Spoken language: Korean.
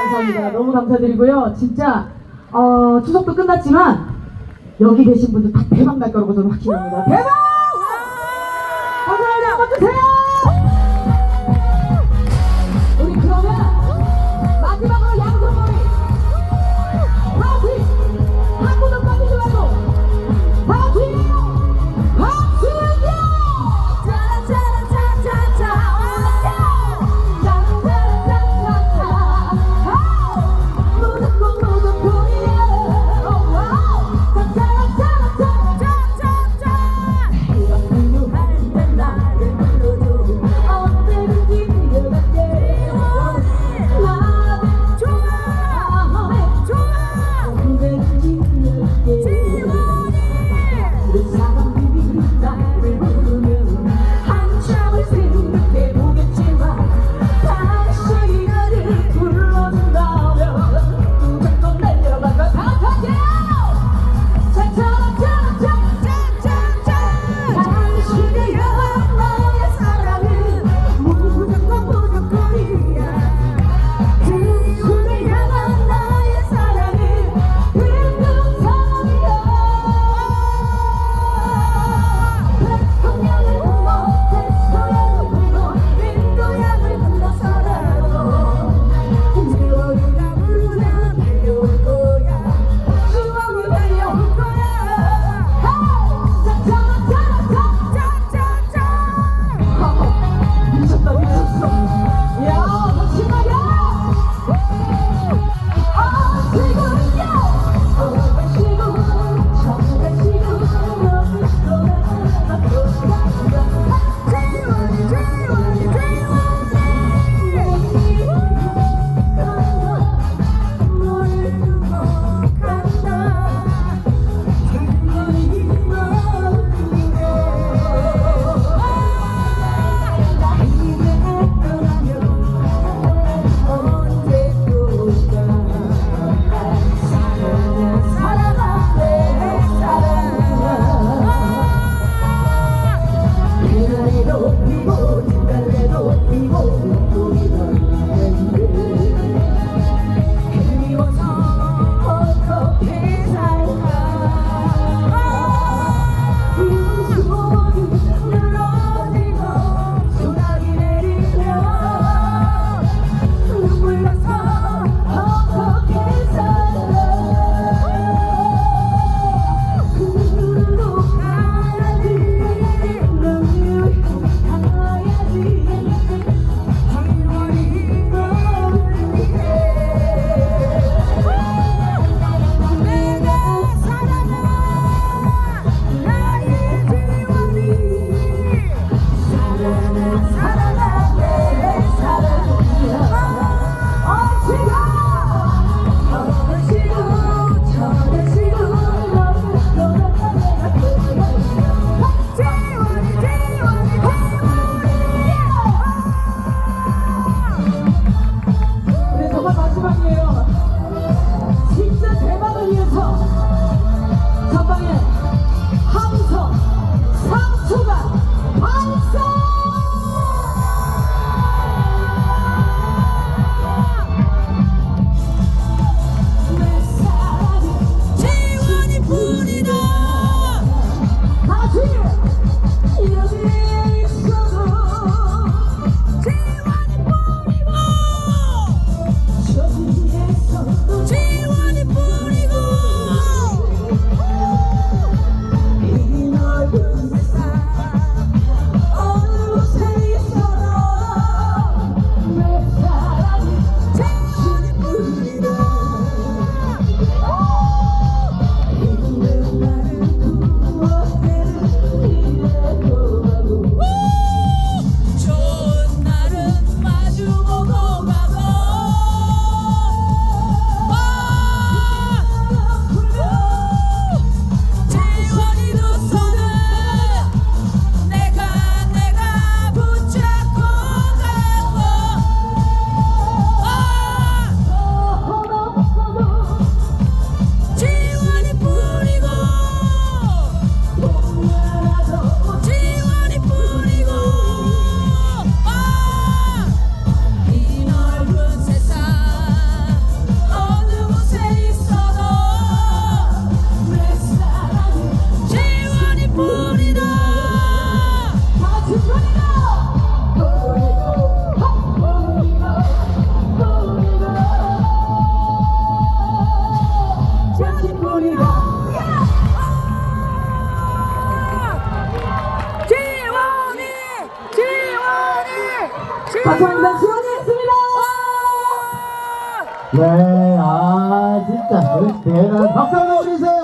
감사합니다. 너무 감사드리고요. 진짜 어, 추석도 끝났지만 여기 계신 분들 다 대박 날 거라고 저는 확신합니다. 대박! 감사합니다. 한번 주세요. 우리 그러면 마지막으로 감사합니다. 지원이었습니다. 네, 아, 진짜. 대단 박수 한번 주세요.